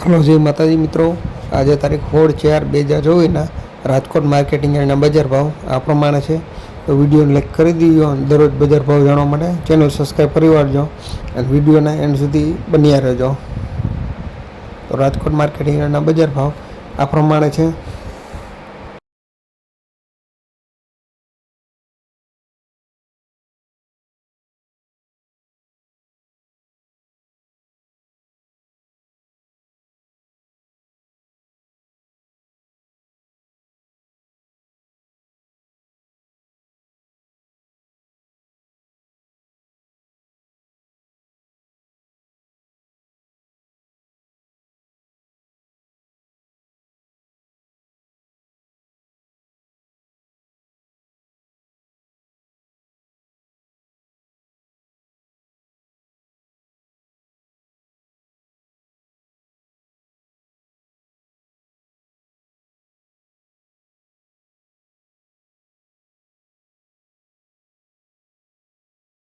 Hello જય માતાજી મિત્રો, આજે તારીખ સોળ ચાર બે હજાર ચોવીસના રાજકોટ માર્કેટિંગ યાર્ડના બજાર ભાવ આ પ્રમાણે છે. તો વિડીયોને લાઈક કરી દીજો અને દરરોજ બજાર ભાવ જાણવા માટે ચેનલ સબસ્ક્રાઈબ કરી વાળજો અને વિડીયોના એન્ડ સુધી બન્યા રહેજો. તો રાજકોટ માર્કેટિંગ યાર્ડના બજાર ભાવ આ પ્રમાણે છે.